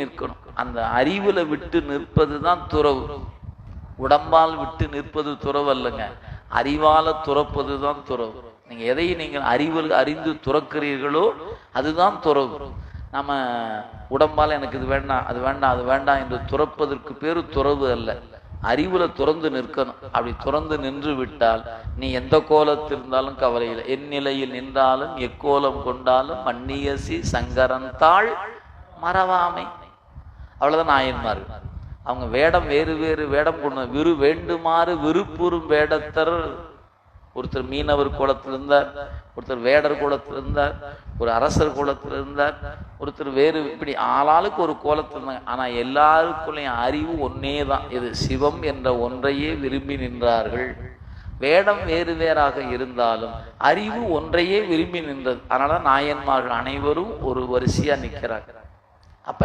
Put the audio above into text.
நிற்கணும். அந்த அறிவுல விட்டு நிற்பது தான் துறவு. உடம்பால் விட்டு நிற்பது துறவு அல்லங்க. அறிவால துறப்பது தான் துறவு. நீங்க எதை நீங்கள் அறிவில் அறிந்து துறக்கிறீர்களோ அதுதான் துறவு. நம்ம உடம்பால் எனக்கு இது வேண்டாம் அது வேண்டாம் அது வேண்டாம் என்று துறப்பதற்கு பேரு துறவு அல்ல. அறிவுல துறந்து நிற்கணும். அப்படி துறந்து நின்று விட்டால் நீ எந்த கோலத்தில் இருந்தாலும் கவலை இல்லை. என் நிலையில் நின்றாலும் எக்கோலம் கொண்டாலும் மன்னியசி சங்கரன் தாள் மறவாமை. அவ்வளவுதான் நாயன்மார்கள் அவங்க வேடம் வேறு வேறு வேடம் கொண்டு விரு வேண்டுமாறு விருப்புறும் வேடத்தர். ஒருத்தர் மீனவர் குலத்தில் இருந்தார் ஒருத்தர் வேடர் குலத்தில் இருந்தார் ஒரு அரசர் குலத்தில் இருந்தார் ஒருத்தர் வேறு இப்படி ஆளாளுக்கு ஒரு கோலத்தில் இருந்தாங்க. ஆனா எல்லாருக்குள்ளையும் அறிவு ஒன்னே தான் இது சிவம் என்ற ஒன்றையே விரும்பி நின்றார்கள். வேடம் வேறு வேறாக இருந்தாலும் அறிவு ஒன்றையே விரும்பி நின்றது. அதனால நாயன்மார்கள் அனைவரும் ஒரு வரிசையா நிற்கிறார்கள் அப்ப